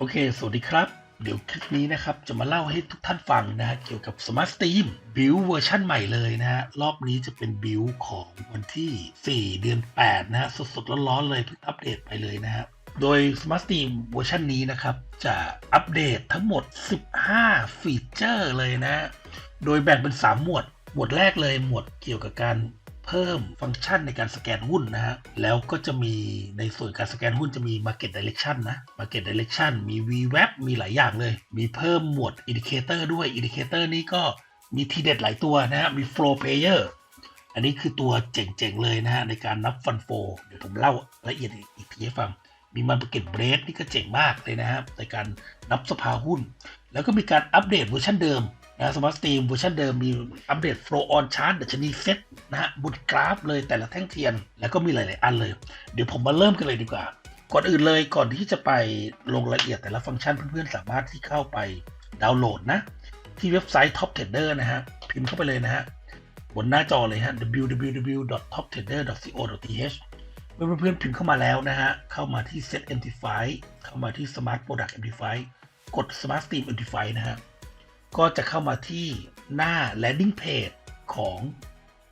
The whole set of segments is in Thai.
โอเค สวัสดีครับ เดี๋ยวคลิปนี้นะครับ จะมาเล่าให้ทุกท่านฟังนะฮะเกี่ยวกับ Smart Steam บิวเวอร์ชันใหม่เลยนะฮะ รอบนี้จะเป็นบิวของวันที่ 4 เดือน 8 นะฮะ สดๆ ร้อนๆ เลยเพิ่งอัปเดตไปเลยนะฮะ โดย Smart Steam เวอร์ชันนี้นะครับ จะอัปเดตทั้งหมด 15 ฟีเจอร์เลยนะฮะโดยแบ่งเป็น 3 หมวด หมวดแรกเลยหมวดเกี่ยวกับการ เพิ่มฟังก์ชันในการสแกนหุ้นนะฮะ แล้วก็จะมีในส่วนการสแกนหุ้นจะมี Market Direction นะ Market Direction มี VWAP มีหลายอย่างเลย มีเพิ่มหมวด Indicator ด้วย Indicator นี้ก็มีทีเด็ดหลายตัวนะฮะ มี Flow Player อันนี้คือตัวเจ๋งๆเลยนะฮะ ในการนับฟันโฟ เดี๋ยวผมเล่าละเอียดอีกทีให้ฟัง มี Market Break นี่ก็เจ๋งมากเลยนะฮะในการนับสภาหุ้น แล้วก็มีการอัปเดตเวอร์ชันเดิม นะสมาร์ทสตรีมเวอร์ชันเดิมมีอัปเดต flow on chart ดัชนีเซตนะฮะบนกราฟเลยแต่ละแท่งเทียน แล้วก็มีหลาย ๆ อันเลย เดี๋ยวผมมาเริ่มกันเลยดีกว่า ก่อนอื่นเลยก่อนที่จะไปลงรายละเอียดแต่ละฟังก์ชันเพื่อน ๆ สามารถที่เข้าไปดาวน์โหลดนะ ที่เว็บไซต์ Top Trader นะฮะ พิมพ์เข้าไปเลยนะฮะ บนหน้าจอเลยฮะ www.toptrader.co.th เมื่อเพื่อนๆพิมพ์เข้ามาแล้วนะฮะ เข้ามาที่ Set Amplify เข้ามาที่ Smart Product Amplify กด Smart Stream Amplify นะฮะ ก็จะเข้ามาที่หน้า landing page ของ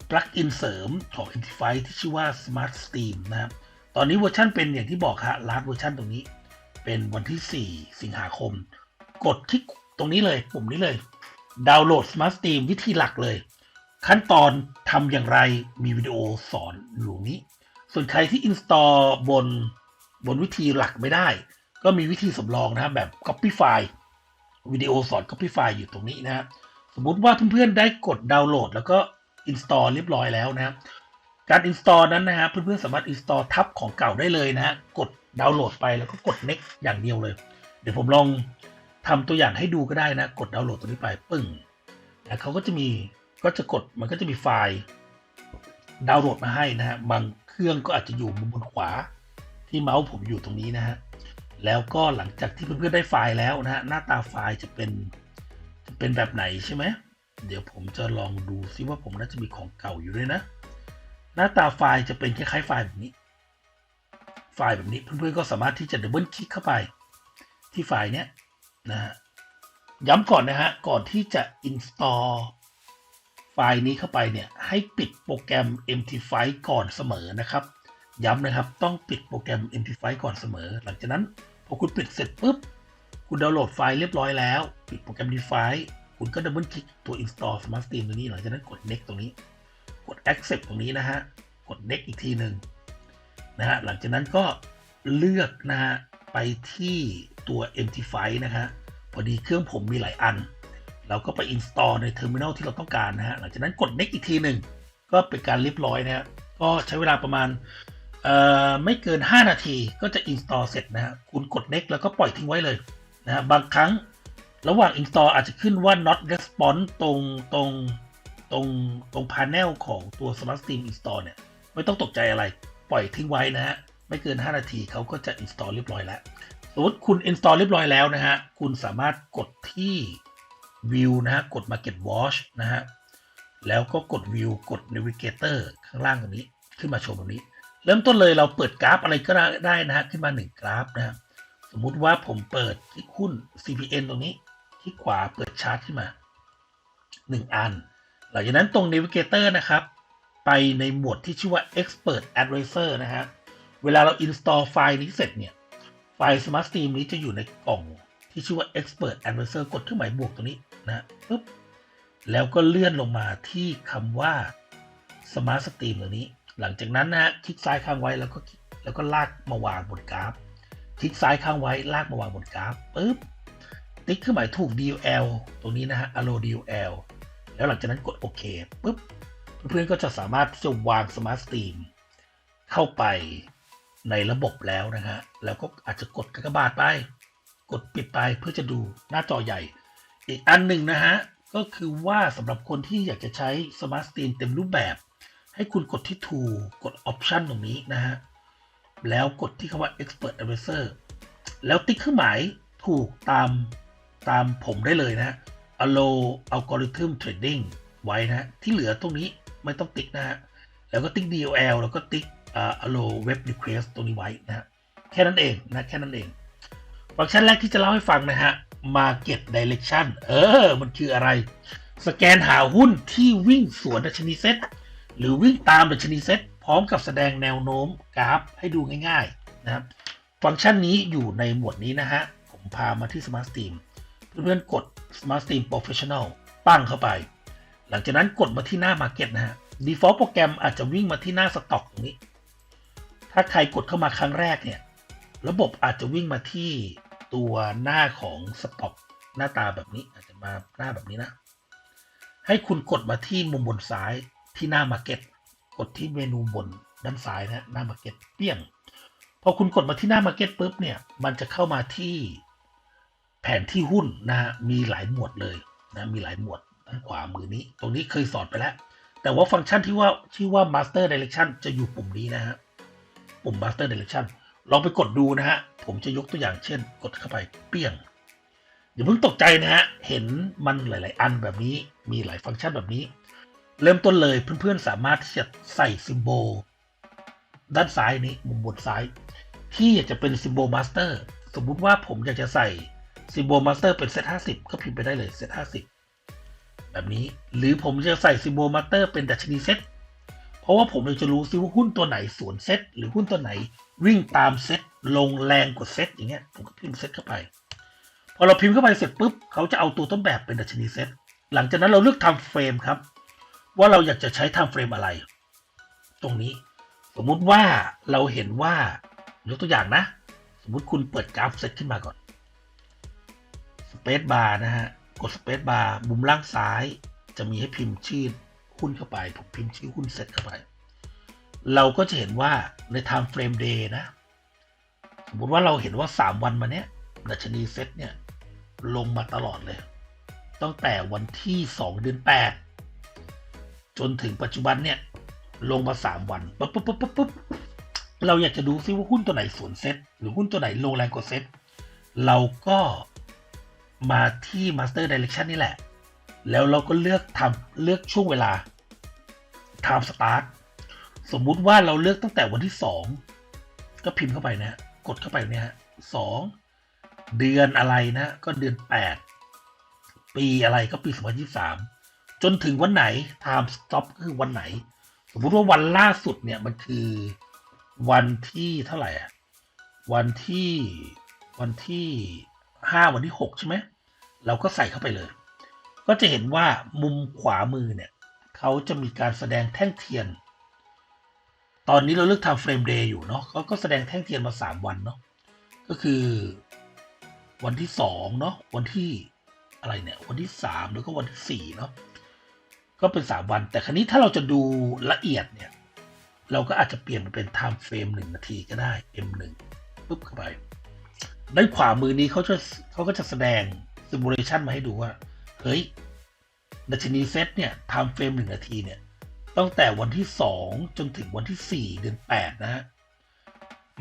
plugin เสริมของ Amplify ที่ชื่อว่า Smart steam นะครับ ตอนนี้เวอร์ชันเป็นอย่างที่บอกฮะ last เวอร์ชันตรงนี้ เป็นวันที่ 4 สิงหาคม กดที่ตรงนี้เลย ปุ่มนี้เลย ดาวน์โหลด Smart steam วิธีหลักเลย ขั้นตอนทำอย่างไรมีวิดีโอสอนอยู่นี้ ส่วนใครที่ install บนบนวิธีหลักไม่ได้ ก็มีวิธีสำรองนะครับแบบ copy file วิดีโอสอน Copyfy อยู่ตรงนี้นะครับสมมุติว่าเพื่อนๆได้กดดาวน์โหลด แล้วก็ install เรียบร้อยแล้วนะครับการ install นั้นนะฮะเพื่อนๆสามารถ install ทับของเก่าได้เลยนะฮะกดดาวน์โหลดไปแล้วก็กด next อย่างเดียวเลย เดี๋ยวผมลองทำตัวอย่างให้ดูก็ได้นะ กดดาวน์โหลดตัวนี้ไปปึ้งแล้วเขาก็จะมีก็จะกดมันก็จะมีไฟล์ดาวน์โหลดมาให้นะฮะบางเครื่องก็อาจจะอยู่มุมบนขวาที่เมาส์ผมอยู่ตรงนี้นะฮะ แล้วก็หลังจากที่เพื่อนๆได้ไฟล์แล้วนะฮะหน้าตาไฟล์จะเป็นจะเป็นแบบไหนใช่ไหมเดี๋ยวผมจะลองดูซิว่าผมน่าจะมีของเก่าอยู่ด้วยนะ หน้าตาไฟล์จะเป็นคล้ายๆไฟล์แบบนี้ ไฟล์แบบนี้เพื่อนๆก็สามารถที่จะดับเบิลคลิกเข้าไป ที่ไฟล์เนี้ยนะฮะย้ำก่อนนะฮะก่อนที่จะ install ไฟล์นี้เข้าไปเนี่ยให้ปิดโปรแกรม MT5 ก่อนเสมอนะครับ ย้ำนะครับต้องปิดโปรแกรม MT5 ก่อนเสมอ หลังจากนั้น พอคุณปิดเสร็จปุ๊บ คุณดาวน์โหลดไฟล์เรียบร้อยแล้ว ปิดโปรแกรม MT5 คุณก็ดับเบิลคลิกตัว install smart stream ตัวนี้หลังจากนั้นกด next ตรงนี้ กด accept ตรงนี้นะฮะ กด next อีกทีหนึ่งนะฮะ หลังจากนั้นก็เลือกนะฮะ ไปที่ตัว MT5 นะฮะ พอดีเครื่องผมมีหลายอัน เราก็ไป install ใน terminal ที่เราต้องการนะฮะ หลังจากนั้นกด next อีกทีหนึ่ง ก็เป็นการเรียบร้อยนะฮะ ก็ใช้เวลาประมาณ ไม่เกิน 5 นาทีก็จะ install เสร็จนะฮะคุณกด next แล้วก็ปล่อยทิ้งไว้เลยนะฮะบางครั้งระหว่าง install อาจจะขึ้นว่า not response ตรงตรงตรงตรง panel ของตัว smart steam install เนี่ย ไม่ต้องตกใจอะไรปล่อยทิ้งไว้นะฮะ ไม่เกิน 5 นาทีเขาก็จะ install เรียบร้อยแล้วสมมติคุณ install เรียบร้อยแล้วนะฮะ คุณสามารถกดที่ view นะฮะ กด market watch นะฮะ แล้วก็กด view กด navigator ข้างล่างตรงนี้ ขึ้นมาโชว์ตรงนี้ เริ่มต้นเลยเราเปิดกราฟอะไรก็ได้นะฮะขึ้นมา 1 กราฟนะครับสมมุติว่าผมเปิดคลิกหุ้น CPN ตรงนี้คลิกขวาเปิดชาร์ตขึ้นมา 1 อัน หลังจากนั้นตรง Navigator นะครับ ไปในหมวดที่ชื่อว่า Expert Advisor นะฮะเวลาเรา install ไฟล์นี้เสร็จเนี่ย ไฟล์ Smart Stream นี้จะอยู่ในกล่องที่ชื่อว่า Expert Advisor กดเครื่องหมายบวกตรงนี้นะปึ๊บแล้วก็เลื่อนลงมาที่คำว่า Smart Stream ตัวนี้ หลังจากนั้นนะฮะคลิกซ้ายข้างไว้แล้วก็แล้วก็ลากมาวางบนกราฟ คลิกซ้ายข้างไว้ลากมาวางบนกราฟปุ๊บติ๊กเครื่องหมายถูก DL ตรงนี้นะฮะ allow DL แล้วหลังจากนั้นกดโอเคปุ๊บเพื่อนๆก็จะสามารถที่จะวาง Smart Stream เข้าไปในระบบแล้วนะฮะ แล้วก็อาจจะกดกระบาดไป กดปิดไปเพื่อจะดูหน้าจอใหญ่ อีกอันหนึ่งนะฮะ ก็คือว่าสำหรับคนที่อยากจะใช้ Smart Stream เต็มรูปแบบ ให้คุณกดที่ Tool กด Option ตรงนี้นะฮะ แล้วกดที่คำว่า Expert Advisor แล้วติ๊กเครื่องหมายถูกตามตามผมได้เลยนะ Allow Algorithm Trading ไว้นะที่เหลือตรงนี้ไม่ต้องติ๊กนะฮะ แล้วก็ติ๊ก DLL แล้วก็ติ๊ก Allow Web Request ตรงนี้ไว้นะฮะแค่นั้นเองนะแค่นั้นเองฟังก์ชันแรกที่จะเล่าให้ฟังนะฮะ Market Direction เออ มันคืออะไร สแกนหาหุ้นที่วิ่งสวนดัชนีเซ็ต หรือวิ่งตามดัชนีเซ็ตพร้อมกับแสดงแนวโน้มกราฟให้ดูง่ายๆนะครับ ฟังก์ชันนี้อยู่ในหมวดนี้นะฮะ ผมพามาที่ Smart Steam เพื่อนๆกด Smart Steam Professional ปั้งเข้าไป หลังจากนั้นกดมาที่หน้า Market นะฮะ Default โปรแกรมอาจจะวิ่งมาที่หน้าสต็อกตรงนี้ ถ้าใครกดเข้ามาครั้งแรกเนี่ย ระบบอาจจะวิ่งมาที่ตัวหน้าของสต็อกหน้าตาแบบนี้อาจจะมาหน้าแบบนี้นะ ให้คุณกดมาที่มุมบนซ้าย ที่หน้า Market กดที่เมนูบนด้านซ้ายนะหน้า Market เปี้ยงพอคุณกดมาที่หน้า Market ปุ๊บเนี่ยมันจะเข้ามาที่แผนที่หุ้นนะมีหลายหมวดเลยนะมีหลายหมวดด้านขวามือนี้ ตรงนี้เคยสอนไปแล้ว แต่ว่าฟังก์ชันที่ว่าชื่อว่า Master Direction จะอยู่ปุ่มนี้นะฮะปุ่ม Master Direction ลองไปกดดูนะฮะ ผมจะยกตัวอย่างเช่น กดเข้าไปเปี้ยงอย่าเพิ่งตกใจนะฮะ เห็นมันหลาย ๆ อันแบบนี้มีหลายฟังก์ชันแบบนี้ เริ่มต้นเลยเพื่อนๆสามารถที่จะใส่ซิมโบลด้านซ้ายนี้มุมบนซ้าย ที่อยากจะเป็นซิมโบลมาสเตอร์สมมุติว่าผมอยากจะใส่ซิมโบลมาสเตอร์เป็นเซตห้าสิบก็พิมพ์ไปได้เลยเซตห้าสิบแบบนี้หรือผมจะใส่ซิมโบลมาสเตอร์เป็นดัชนีเซตเพราะว่าผมอยากจะรู้ซิว่าหุ้นตัวไหนสวนเซตหรือหุ้นตัวไหนวิ่งตามเซตลงแรงกว่าเซตอย่างเงี้ยผมก็พิมพ์เซตเข้าไป พอเราพิมพ์เข้าไปเสร็จปุ๊บเขาจะเอาตัวต้นแบบเป็นดัชนีเซตหลังจากนั้นเราเลือกทำเฟรมครับ ว่าเราอยากจะใช้ทำเฟรมอะไร ตรงนี้ สมมุติว่าเราเห็นว่ายกตัวอย่างนะ สมมุติคุณเปิดกราฟเซตขึ้นมาก่อนสเปซบาร์นะฮะ กดสเปซบาร์มุมล่างซ้าย จะมีให้พิมพ์ชื่อหุ้นเข้าไป ผมพิมพ์ชื่อหุ้นเซตเข้าไป เราก็จะเห็นว่าใน time frame day นะ สมมติว่าเราเห็นว่า 3 วันมาเนี้ยดัชนีเซตเนี่ยลงมาตลอดเลย ตั้งแต่วันที่ 2 เดือน 8 จนถึงปัจจุบันเนี่ย ลงมา 3 วันปุ๊บปุ๊บปุ๊บปุ๊บเราอยากจะดูซิว่าหุ้นตัวไหนสวนเซ็ตหรือหุ้นตัวไหนลงแรงกว่าเซ็ตเราก็มาที่ Master Direction นี่แหละ แล้วเราก็เลือกทำเลือกช่วงเวลา time start สมมุติว่าเราเลือกตั้งแต่วันที่ 2 ก็พิมพ์เข้าไปนะกดเข้าไปเนี่ยสองเดือนอะไรนะ ก็เดือน 8 ปีอะไรก็ปี 2023จ นถึงวันไหน time stop คือวันไหน สมมุติว่าวันล่าสุดเนี่ยมันคือวันที่เท่าไหร่อะวันที่วันที่5วันที่6ใช่ไหมเราก็ใส่เข้าไปเลย ก็จะเห็นว่ามุมขวามือเนี่ยเขาจะมีการแสดงแท่งเทียน ตอนนี้เราเลือกทำเฟรมเดย์อยู่เนาะเขาก็แสดงแท่งเทียนมา 3 วันเนาะก็คือวันที่2เนาะวันที่อะไรเนี่ย วันที่ 3 แล้วก็วันที่4เนาะ ก็เป็น3วัน แต่ครั้นี้ถ้าเราจะดูละเอียดเนี่ย เราก็อาจจะเปลี่ยนมาเป็น time frame 1นาทีก็ได้ M1 ปุ๊บเข้าไปด้านขวามือนี้เขาจะเขาก็จะแสดง simulation มาให้ดูว่า เฮ้ยดัชนีเซตเนี่ย time frame 1นาทีเนี่ย ตั้งแต่วันที่2จนถึงวันที่4เดือน8นะฮะ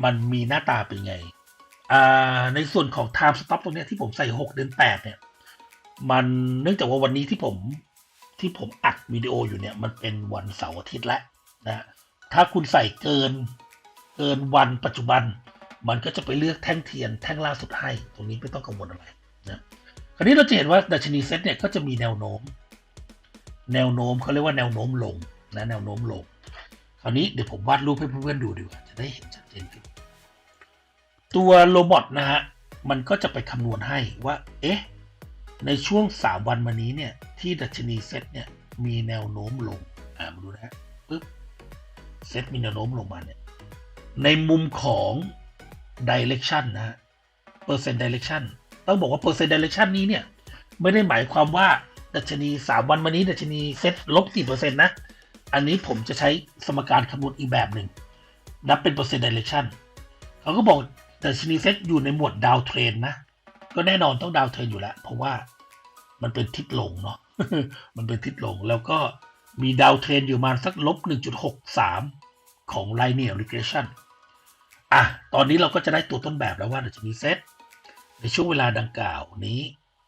มันมีหน้าตาเป็นไง อ่า ในส่วนของ time stop ตรงนี้ที่ผมใส่6เดือน8เนี่ย มันเนื่องจากว่าวันนี้ที่ผม ที่ผมอัดวิดีโออยู่เนี่ยมันเป็นวันเสาร์อาทิตย์แล้วนะถ้าคุณใส่เกินเกินวันปัจจุบัน มันก็จะไปเลือกแท่งเทียนแท่งล่าสุดให้ ตรงนี้ไม่ต้องกังวลอะไรนะคราวนี้เราจะเห็นว่าดัชนีเซ็ตเนี่ยก็จะมีแนวโน้ม แนวโน้มเขาเรียกว่าแนวโน้มลงนะแนวโน้มลง คราวนี้เดี๋ยวผมวาดรูปให้เพื่อนๆดูดีกว่าจะได้เห็นชัดเจนขึ้นตัวโรบอทนะฮะมันก็จะไปคำนวณให้ว่า เอ๊ะ ในช่วง 3 วันมานี้เนี่ยที่ดัชนีเซ็ตเนี่ยมีแนวโน้มลง อ่ามาดูนะฮะปึ๊บเซ็ตมีแนวโน้มลงมาเนี่ยในมุมของ direction นะฮะ percent direction ต้องบอกว่า percent direction นี้เนี่ยไม่ได้หมายความว่าดัชนี 3 วันมานี้ ดัชนีเซ็ตลบกี่เปอร์เซ็นต์นะ อันนี้ผมจะใช้สมการคำนวณอีกแบบหนึ่ง นับเป็นเปอร์เซ็นต์ direction เขาก็บอกดัชนีเซ็ตอยู่ในหมวดดาวเทรนนะ ก็แน่นอนต้องดาวเทรนอยู่แล้ว เพราะว่ามันเป็นทิศลงเนาะมันเป็นทิศลงแล้วก็มีดาวเทรนอยู่มาสักลบ 1.63 ของ linear regression อะ ตอนนี้เราก็จะได้ตัวต้นแบบแล้วว่าดัชนีเซตในช่วงเวลาดังกล่าวนี้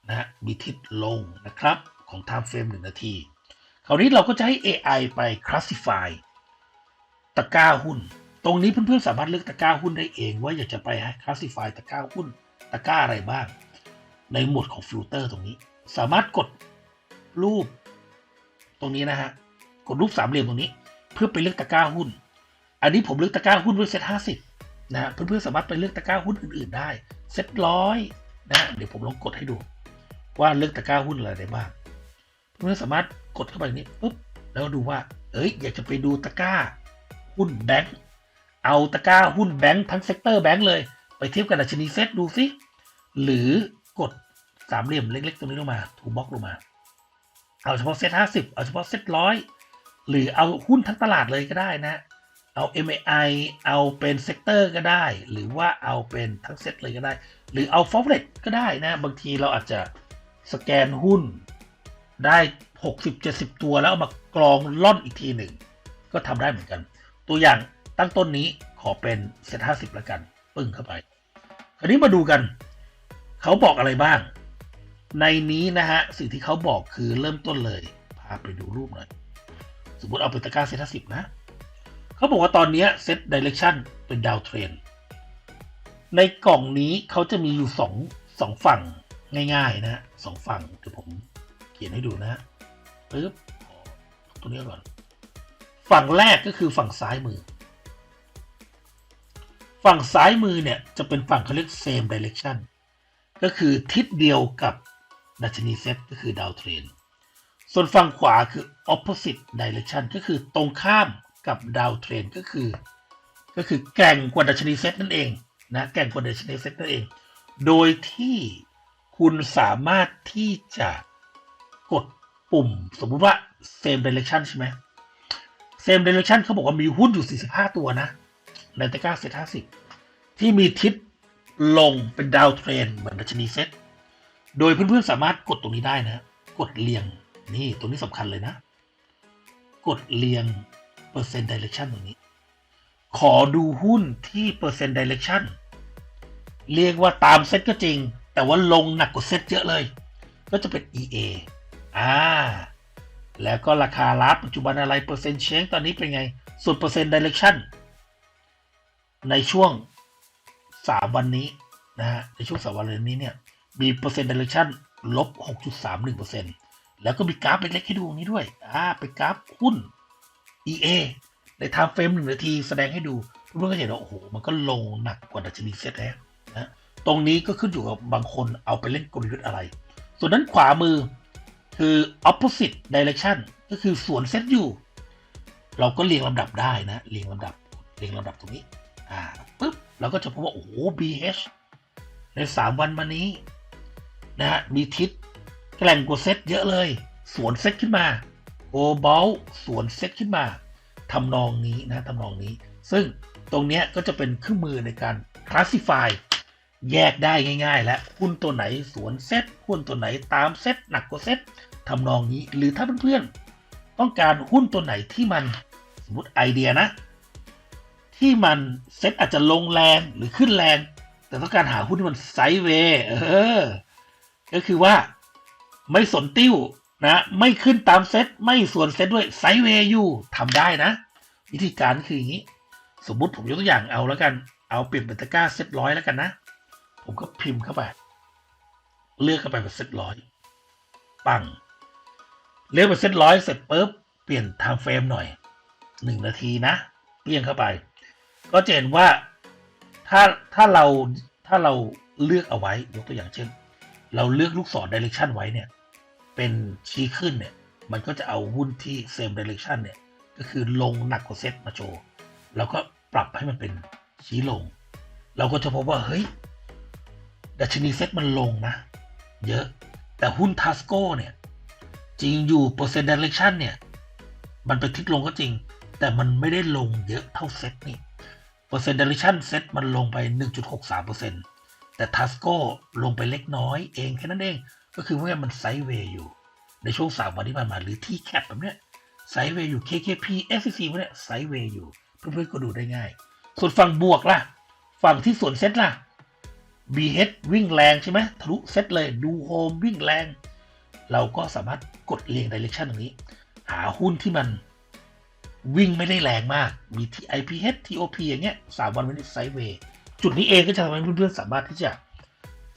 นะฮะมีทิศลงนะครับของ time frame 1 นาที คราวนี้เราก็จะให้ AI ไป classify ตะก้าหุ้น ตรงนี้เพื่อนๆสามารถเลือกตะก้าหุ้นได้เอง ว่าอยากจะไป classify ตะก้าหุ้น ตะกร้าอะไรบ้าง ในหมวดของฟิลเตอร์ตรงนี้ สามารถกดรูป ตรงนี้นะฮะ กดรูปสามเหลี่ยมตรงนี้ เพื่อไปเลือกตะกร้าหุ้น อันนี้ผมเลือกตะกร้าหุ้นด้วยเซ็ตห้าสิบนะเพื่อนๆสามารถไปเลือกตะกร้าหุ้นอื่นๆได้เซ็ตร้อยนะเดี๋ยวผมลองกดให้ดู ว่าเลือกตะกร้าหุ้นอะไรได้บ้างเพื่อนๆสามารถกดเข้าไปนี้ปุ๊บแล้วดูว่า เอ้ย อยากจะไปดูตะกร้าหุ้นแบงก์เอาตะกร้าหุ้นแบงก์ทั้งเซกเตอร์แบงก์เลย ไปเทียบกับดัชนีเซตดูสิ หรือกดสามเหลี่ยมเล็กๆตรงนี้ลงมาทูบล็อกลงมา เอาเฉพาะเซตห้าสิบเอาเฉพาะเซตร้อยหรือเอาหุ้นทั้งตลาดเลยก็ได้นะ เอา MAI เอาเป็นเซกเตอร์ก็ได้ หรือว่าเอาเป็นทั้งเซตเลยก็ได้ หรือเอาฟอเรตก็ได้นะ บางทีเราอาจจะสแกนหุ้นได้ 60-70 ตัวแล้วเอามากรองล่อนอีกทีหนึ่ง ก็ทำได้เหมือนกัน ตัวอย่างตั้งต้นนี้ขอเป็นเซตห้าสิบล้วกัน ปึ้งเข้าไป คราวนี้มาดูกัน เขาบอกอะไรบ้าง ในนี้นะฮะ สิ่งที่เขาบอกคือเริ่มต้นเลย พาไปดูรูปหน่อย สมมติเอาเป็นตะกร้าเซตสิบนะ เขาบอกว่าตอนนี้เซ็ตดิเรกชันเป็นดาวเทรน ในกล่องนี้เขาจะมีอยู่สองสองฝั่งง่ายๆนะสองฝั่งเดี๋ยวผมเขียนให้ดูนะปึ๊บตัวนี้ก่อน ฝั่งแรกก็คือฝั่งซ้ายมือ ฝั่งซ้ายมือเนี่ยจะเป็นฝั่งเขาเรียก same direction ก็คือทิศเดียวกับดัชนีเซ็ตก็คือดาวเทรน ส่วนฝั่งขวาคือ opposite direction ก็คือตรงข้ามกับดาวเทรนก็คือ ก็คือแกร่งกว่าดัชนีเซ็ตนั่นเองนะแกร่งกว่าดัชนีเซ็ตนั่นเอง โดยที่คุณสามารถที่จะกดปุ่ม สมมุติว่า same direction ใช่ไหม same direction เขาบอกว่ามีหุ้นอยู่ 45 ตัวนะ ในตะกร้าเซ็ต50ที่มีทิศลงเป็นดาวเทรนเหมือนดัชนีเซ็ตโดยเพื่อนๆสามารถกดตรงนี้ได้นะ กดเรียงนี่ตรงนี้สำคัญเลยนะ กดเรียงเปอร์เซ็นต์ดิเรกชันตรงนี้ ขอดูหุ้นที่เปอร์เซ็นต์ดิเรกชันเรียกว่าตามเซ็ตก็จริง แต่ว่าลงหนักกว่าเซ็ตเยอะเลย ก็จะเป็น EA อ่าแล้วก็ราคารับปัจจุบันอะไรเปอร์เซ็นต์เชงตอนนี้เป็นไงส่วนเปอร์เซ็นต์ดิเรกชัน ในช่วง 3 วันนี้นะฮะในช่วง 3 วันนี้เนี่ยมีเปอร์เซ็นต์ดิเรกชันลบ 6.31%แล้วก็มีกราฟเล็กๆให้ดูตรงนี้ด้วยอ่าเป็นกราฟหุ้น EA ในไทม์เฟรมหนึ่งนาทีแสดงให้ดูเพื่อนก็เห็นว่าโอ้โห มันก็ลงหนักกว่าดัชนีเซ็ตแล้วนะตรงนี้ก็ขึ้นอยู่กับบางคนเอาไปเล่นกลยุทธ์อะไร ส่วนนั้นขวามือคือ opposite direction ก็คือสวนเซ็ตอยู่ เราก็เรียงลำดับได้นะ เรียงลำดับ เรียงลำดับตรงนี้ อ่าปุ๊บเราก็จะพบว่า โอ้โห BH ใน 3 วันมานี้ นะฮะ มีทิศแกล่งกว่าเซตเยอะเลย สวนเซตขึ้นมาโอบอลสวนเซตขึ้นมาทำนองนี้นะทำนองนี้ ซึ่งตรงนี้ก็จะเป็นเครื่องมือในการ classify แยกได้ง่ายๆ และหุ้นตัวไหนสวนเซตหุ้นตัวไหนตามเซตหนักกว่าเซตทำนองนี้ หรือถ้าเพื่อนๆต้องการหุ้นตัวไหนที่มันสมมติไอเดียนะ ที่มันเซ็ตอาจจะลงแรงหรือขึ้นแรง แต่ต้องการหาหุ้นที่มันไซด์เวย์เออ ก็คือว่าไม่สนติ้วนะ ไม่ขึ้นตามเซ็ตไม่ส่วนเซ็ตด้วยไซด์เวย์อยู่ทำได้นะ วิธีการคืออย่างนี้ สมมุติผมยกตัวอย่างเอาแล้วกันเอาเปลี่ยนเป็นตะกร้าเซ็ตร้อยแล้วกันนะ ผมก็พิมพ์เข้าไป เลือกเข้าไปเป็นเซ็ตร้อยปังเลือกเป็นเซ็ตร้อยเสร็จปุ๊บเปลี่ยนไทม์เฟรมหน่อยหนึ่งนาทีนะเปลี่ยนเข้าไป ก็จะเห็นว่าถ้าถ้าเราถ้าเราเลือกเอาไว้ยกตัวอย่างเช่น เราเลือกลูกศร direction ไว้เนี่ยเป็นชี้ขึ้นเนี่ยมันก็จะเอาหุ้นที่ same direction เนี่ยก็คือลงหนักกว่าเซตมาโชว์แล้วก็ปรับให้มันเป็นชี้ลง เราก็จะพบว่าเฮ้ยดัชนีเซตมันลงนะ เยอะแต่หุ้นทัสโก้เนี่ยจริงอยู่เปอร์เซ็นต์ดิเรกชันเนี่ยมันเป็นทิศลงก็จริง แต่มันไม่ได้ลงเยอะเท่าเซตนี่ เปอร์เซ็นต์ดิเรชันเซตมันลงไป 1.63%แต่ทัสโก้ลงไปเล็กน้อยเองแค่นั้นเอง ก็คือว่ามันไซด์เวย์อยู่ ในช่วง 3 วันที่ผ่านมาหรือที่แคปแบบเนี้ยไซด์เวย์อยู่ KKP SCC พวกเนี้ยไซด์เวย์อยู่ เพื่อนๆก็ดูได้ง่าย ส่วนฝั่งบวกล่ะ ฝั่งที่ส่วนเซ็ตล่ะ BH วิ่งแรงใช่ไหมทะลุเซ็ตเลยดูโฮมวิ่งแรง เราก็สามารถกดเรียงดิเรกชันตรงนี้ หาหุ้นที่มัน วิ่งไม่ได้แรงมาก มีที่ IPH TOP อย่างเงี้ยสามวันวันนี้ไซด์เวย์ จุดนี้เองก็จะทำให้เพื่อนๆสามารถที่จะ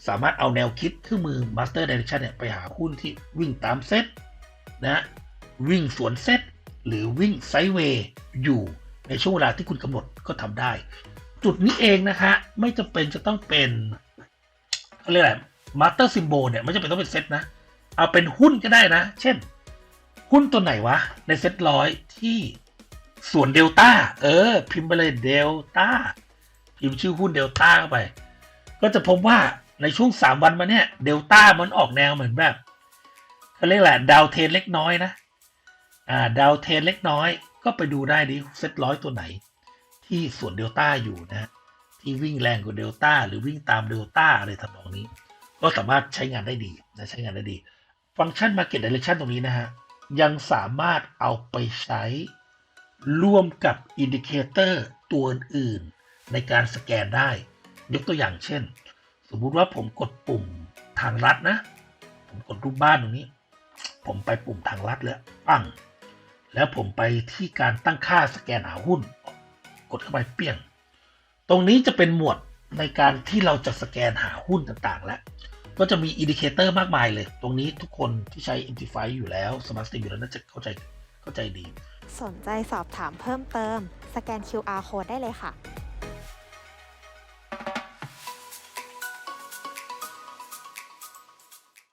สามารถเอาแนวคิดเครื่องมือ Master Direction เนี่ยไปหาหุ้นที่วิ่งตามเซตนะวิ่งสวนเซตหรือวิ่งไซด์เวย์อยู่ในช่วงเวลาที่คุณกำหนดก็ทำได้ จุดนี้เองนะคะ ไม่จำเป็นจะต้องเป็นเรียกอะไรมาสเตอร์ซิมโบเนี่ยไม่จำเป็นต้องเป็นเซตนะ เอาเป็นหุ้นก็ได้นะ เช่น หุ้นตัวไหนวะ ในเซตร้อยที่ ส่วนเดลต้าเออ พิมพ์ไปเลยเดลต้าพิมพ์ชื่อหุ้นเดลต้าเข้าไป ก็จะพบว่าในช่วงสามวันมาเนี่ยเดลต้ามันออกแนวเหมือนแบบเขาเรียกแหละดาวเทนเล็กน้อยนะอ่าดาวเทนเล็กน้อย ก็ไปดูได้ดิเซตร้อยตัวไหน ที่ส่วนเดลต้าอยู่นะที่วิ่งแรงกว่าเดลต้าหรือวิ่งตามเดลต้าอะไรทำนองนี้ ก็สามารถใช้งานได้ดีนะใช้งานได้ดี ฟังก์ชัน Market Direction ตรงนี้นะฮะยังสามารถเอาไปใช้ ร่วมกับอินดิเคเตอร์ตัวอื่นในการสแกนได้ ยกตัวอย่างเช่น สมมุติว่าผมกดปุ่มทางลัดนะ ผมกดรูปบ้านตรงนี้ ผมไปปุ่มทางลัดแล้วปั้งแล้วผมไปที่การตั้งค่าสแกนหาหุ้น กดเข้าไปเปี้ยง ตรงนี้จะเป็นหมวดในการที่เราจะสแกนหาหุ้นต่างๆ แล้ว ก็จะมีอินดิเคเตอร์มากมายเลย ตรงนี้ทุกคนที่ใช้ Identify อยู่แล้ว Smart Stream อยู่แล้วน่าจะเข้าใจเข้าใจดี สนใจสอบถามเพิ่มเติม สแกน QR code ได้เลยค่ะ